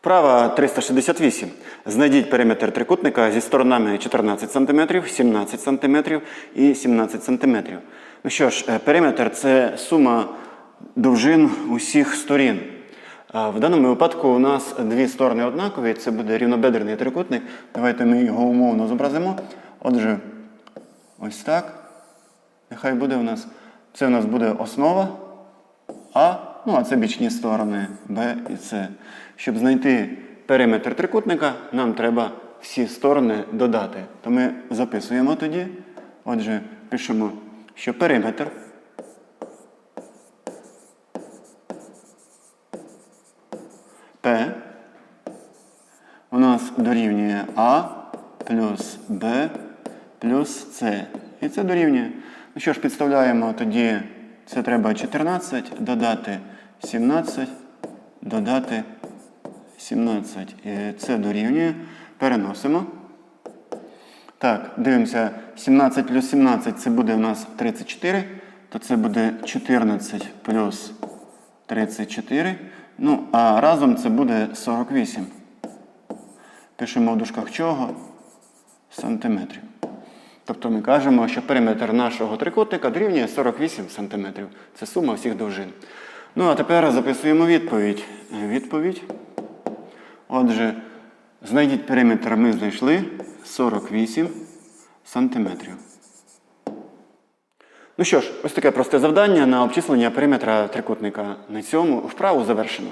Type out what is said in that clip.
Вправа 368. Знайдіть периметр трикутника зі сторонами 14 см, 17 см і 17 см. Ну що ж, е, периметр це сума довжин усіх сторін. В даному випадку у нас дві сторони однакові, це буде рівнобедрений трикутник. Давайте ми його умовно зобразимо. Отже, ось так. Нехай буде у нас. Це у нас буде основа. Ну а це бічні сторони Б і С. Щоб знайти периметр трикутника, нам треба всі сторони додати. То ми записуємо тоді. Отже, пишемо, що периметр П у нас дорівнює А плюс Б плюс С. І це дорівнює. Ну що ж, підставляємо тоді, це треба 14 додати 17, додати 17. І це дорівнює. Переносимо. Так, дивимося, 17 плюс 17 це буде у нас 34, то це буде 14 плюс 34. Ну, а разом це буде 48. Пишемо в дужках чого? Сантиметрів. Тобто ми кажемо, що периметр нашого трикутника дорівнює 48 см. Це сума всіх довжин. Ну, а тепер записуємо відповідь. Відповідь. Отже, знайдіть периметр, ми знайшли 48 сантиметрів. Ну що ж, ось таке просте завдання на обчислення периметра трикутника. На цьому вправу завершено.